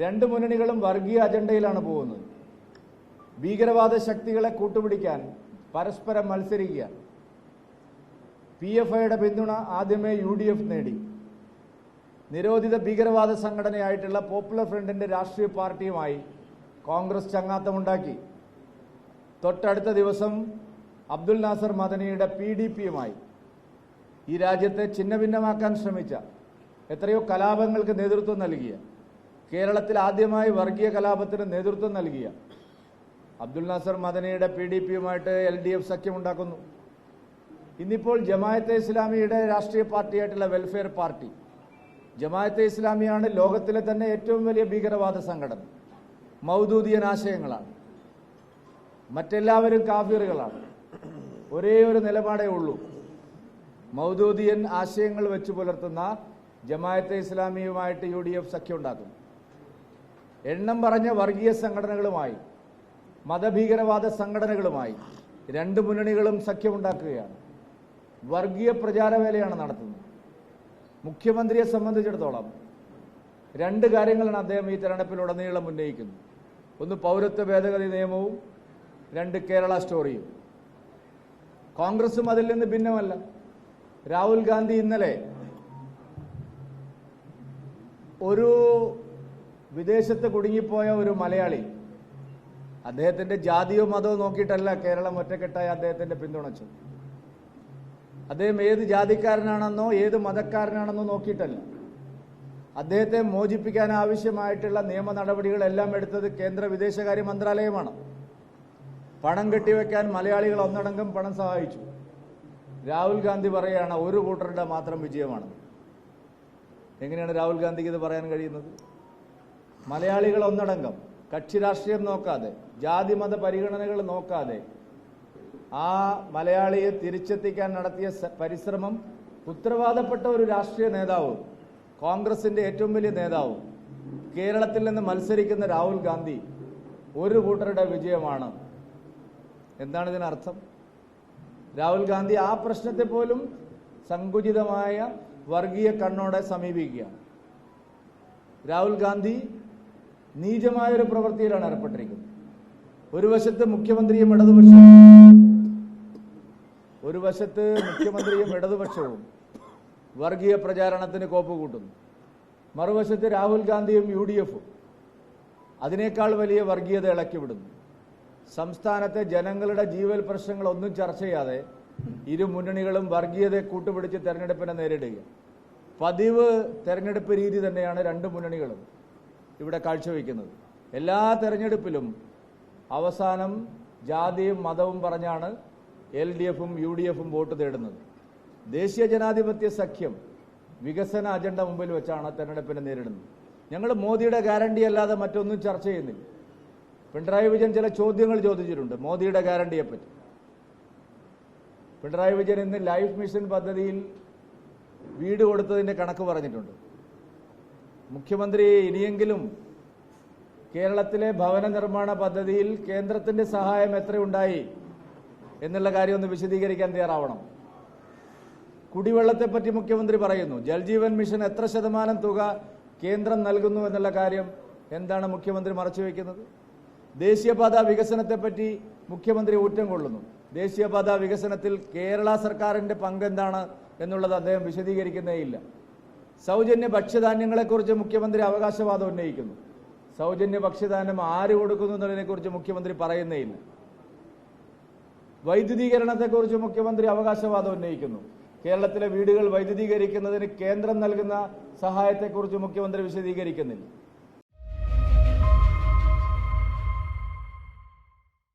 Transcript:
രണ്ട് മുന്നണികളും വർഗീയ അജണ്ടയിലാണ് പോകുന്നത്. ഭീകരവാദ ശക്തികളെ കൂട്ടുപിടിക്കാൻ പരസ്പരം മത്സരിക്കുക. പി എഫ് ഐയുടെ പിന്തുണ ആദ്യമേ യു ഡി എഫ് നേടി. നിരോധിത ഭീകരവാദ സംഘടനയായിട്ടുള്ള പോപ്പുലർ ഫ്രണ്ടിന്റെ രാഷ്ട്രീയ പാർട്ടിയുമായി കോൺഗ്രസ് ചങ്ങാത്തമുണ്ടാക്കി. തൊട്ടടുത്ത ദിവസം അബ്ദുൽ നാസർ മദനിയുടെ പി ഡി പിയുമായി ഈ രാജ്യത്തെ ഛിന്നഭിന്നമാക്കാൻ ശ്രമിച്ച എത്രയോ കലാപങ്ങൾക്ക് നേതൃത്വം നൽകിയ കേരളത്തിൽ ആദ്യമായി വർഗീയ കലാപത്തിന് നേതൃത്വം നൽകിയ അബ്ദുൽ നാസർ മദനിയുടെ പി ഡി പിയുമായിട്ട് എൽ ഡി എഫ് സഖ്യമുണ്ടാക്കുന്നു. ഇന്നിപ്പോൾ ജമായത്തെ ഇസ്ലാമിയുടെ രാഷ്ട്രീയ പാർട്ടിയായിട്ടുള്ള വെൽഫെയർ പാർട്ടി. ജമായത്തെ ഇസ്ലാമിയാണ് ലോകത്തിലെ തന്നെ ഏറ്റവും വലിയ ഭീകരവാദ സംഘടന. മൗദൂദിയൻ ആശയങ്ങളാണ്. മറ്റെല്ലാവരും കാഫിറുകളാണ്. ഒരേ ഒരു നിലപാടേ ഉള്ളൂ. മൗദൂദിയൻ ആശയങ്ങൾ വെച്ച് പുലർത്തുന്ന ജമായത്തെ ഇസ്ലാമിയുമായിട്ട് യു ഡി എഫ് സഖ്യമുണ്ടാക്കുന്നു എണ്ണം പറഞ്ഞ വർഗീയ സംഘടനകളുമായി മതഭീകരവാദ സംഘടനകളുമായി രണ്ട് മുന്നണികളും സഖ്യമുണ്ടാക്കുകയാണ്. വർഗീയ പ്രചാരവേലയാണ് നടത്തുന്നത്. മുഖ്യമന്ത്രിയെ സംബന്ധിച്ചിടത്തോളം രണ്ട് കാര്യങ്ങളാണ് അദ്ദേഹം ഈ തെരഞ്ഞെടുപ്പിലുടനീളം ഉന്നയിക്കുന്നത്. ഒന്ന് പൗരത്വ ഭേദഗതി നിയമവും രണ്ട് കേരള സ്റ്റോറിയും. കോൺഗ്രസും അതിൽ നിന്ന് ഭിന്നമല്ല. രാഹുൽ ഗാന്ധി ഇന്നലെ ഒരു വിദേശത്ത് കുടുങ്ങിപ്പോയ ഒരു മലയാളി. അദ്ദേഹത്തിന്റെ ജാതിയോ മതമോ നോക്കിയിട്ടല്ല കേരളം ഒറ്റക്കെട്ടായി അദ്ദേഹത്തിന്റെ പിന്തുണച്ചു അദ്ദേഹം ഏത് ജാതിക്കാരനാണെന്നോ ഏത് മതക്കാരനാണെന്നോ നോക്കിയിട്ടല്ല. അദ്ദേഹത്തെ മോചിപ്പിക്കാൻ ആവശ്യമായിട്ടുള്ള നിയമ നടപടികളെല്ലാം എടുത്തത് കേന്ദ്ര വിദേശകാര്യ മന്ത്രാലയമാണ്. പണം കെട്ടിവെക്കാൻ മലയാളികൾ ഒന്നടങ്കം പണം സഹായിച്ചു. രാഹുൽ ഗാന്ധി പറയുകയാണ് ഒരു കൂട്ടറുടെ മാത്രം വിജയമാണ്. എങ്ങനെയാണ് രാഹുൽ ഗാന്ധിക്ക് ഇത് പറയാൻ കഴിയുന്നത്? മലയാളികൾ ഒന്നടങ്കം കക്ഷി രാഷ്ട്രീയം നോക്കാതെ ജാതി മത പരിഗണനകൾ നോക്കാതെ ആ മലയാളിയെ തിരിച്ചെത്തിക്കാൻ നടത്തിയ പരിശ്രമം ഉത്തരവാദപ്പെട്ട ഒരു രാഷ്ട്രീയ നേതാവ് കോൺഗ്രസിന്റെ ഏറ്റവും വലിയ നേതാവ് കേരളത്തിൽ നിന്ന് മത്സരിക്കുന്ന രാഹുൽ ഗാന്ധി ഒരു കൂട്ടരുടെ വിജയമാണ്. എന്താണ് ഇതിനർത്ഥം? രാഹുൽ ഗാന്ധി ആ പ്രശ്നത്തെ പോലും സങ്കുചിതമായ വർഗീയ കണ്ണോടെ സമീപിക്കുക രാഹുൽ ഗാന്ധി നീചമായൊരു പ്രവൃത്തിയിലാണ് ഏർപ്പെട്ടിരിക്കുന്നത്. ഒരു വശത്ത് മുഖ്യമന്ത്രിയും ഇടതുപക്ഷവും ഒരു വശത്ത് മുഖ്യമന്ത്രിയും ഇടതുപക്ഷവും വർഗീയ പ്രചാരണത്തിന് കോപ്പ് കൂട്ടുന്നു. മറുവശത്ത് രാഹുൽ ഗാന്ധിയും യു ഡി എഫും അതിനേക്കാൾ വലിയ വർഗീയത ഇളക്കിവിടുന്നു സംസ്ഥാനത്തെ ജനങ്ങളുടെ ജീവൽ പ്രശ്നങ്ങൾ ഒന്നും ചർച്ച ചെയ്യാതെ ഇരു മുന്നണികളും വർഗീയതയെ കൂട്ടുപിടിച്ച് തെരഞ്ഞെടുപ്പിനെ നേരിടുക പതിവ് തെരഞ്ഞെടുപ്പ് രീതി തന്നെയാണ് രണ്ട് മുന്നണികളും. ഇവിടെ കാഴ്ചവെക്കുന്നത്. എല്ലാ തെരഞ്ഞെടുപ്പിലും അവസാനം ജാതിയും മതവും പറഞ്ഞാണ് എൽ ഡി എഫും യു ഡി എഫും വോട്ട് തേടുന്നത്. ദേശീയ ജനാധിപത്യ സഖ്യം വികസന അജണ്ട മുമ്പിൽ വെച്ചാണ് തെരഞ്ഞെടുപ്പിനെ നേരിടുന്നത്. ഞങ്ങൾ മോദിയുടെ ഗ്യാരണ്ടി അല്ലാതെ മറ്റൊന്നും ചർച്ച ചെയ്യുന്നില്ല. പിണറായി വിജയൻ ചില ചോദ്യങ്ങൾ ചോദിച്ചിട്ടുണ്ട് മോദിയുടെ ഗ്യാരണ്ടിയെപ്പറ്റി. പിണറായി വിജയൻ ഇന്ന് ലൈഫ് മിഷൻ പദ്ധതിയിൽ വീട് കൊടുത്തതിന്റെ കണക്ക് പറഞ്ഞിട്ടുണ്ട്. മുഖ്യമന്ത്രി ഇനിയെങ്കിലും കേരളത്തിലെ ഭവന നിർമ്മാണ പദ്ധതിയിൽ കേന്ദ്രത്തിന്റെ സഹായം എത്രയുണ്ടായി എന്നുള്ള കാര്യം ഒന്ന് വിശദീകരിക്കാൻ തയ്യാറാവണം. കുടിവെള്ളത്തെപ്പറ്റി മുഖ്യമന്ത്രി പറയുന്നു ജൽജീവൻ മിഷൻ എത്ര ശതമാനം തുക കേന്ദ്രം നൽകുന്നു എന്നുള്ള കാര്യം എന്താണ് മുഖ്യമന്ത്രി മറച്ചുവെക്കുന്നത് ദേശീയപാത വികസനത്തെപ്പറ്റി മുഖ്യമന്ത്രി ഊറ്റം കൊള്ളുന്നു. ദേശീയപാത വികസനത്തിൽ കേരള സർക്കാരിന്റെ പങ്ക് എന്താണ് എന്നുള്ളത് അദ്ദേഹം വിശദീകരിക്കുന്നേയില്ല. സൗജന്യ ഭക്ഷ്യധാന്യങ്ങളെക്കുറിച്ച് മുഖ്യമന്ത്രി അവകാശവാദം ഉന്നയിക്കുന്നു. സൗജന്യ ഭക്ഷ്യധാന്യം ആര് കൊടുക്കുന്നു എന്നതിനെക്കുറിച്ച് മുഖ്യമന്ത്രി പറയുന്നേയില്ല. വൈദ്യുതീകരണത്തെക്കുറിച്ച് മുഖ്യമന്ത്രി അവകാശവാദം ഉന്നയിക്കുന്നു. കേരളത്തിലെ വീടുകൾ വൈദ്യുതീകരിക്കുന്നതിന് കേന്ദ്രം നൽകുന്ന സഹായത്തെക്കുറിച്ച് മുഖ്യമന്ത്രി വിശദീകരിക്കുന്നില്ല.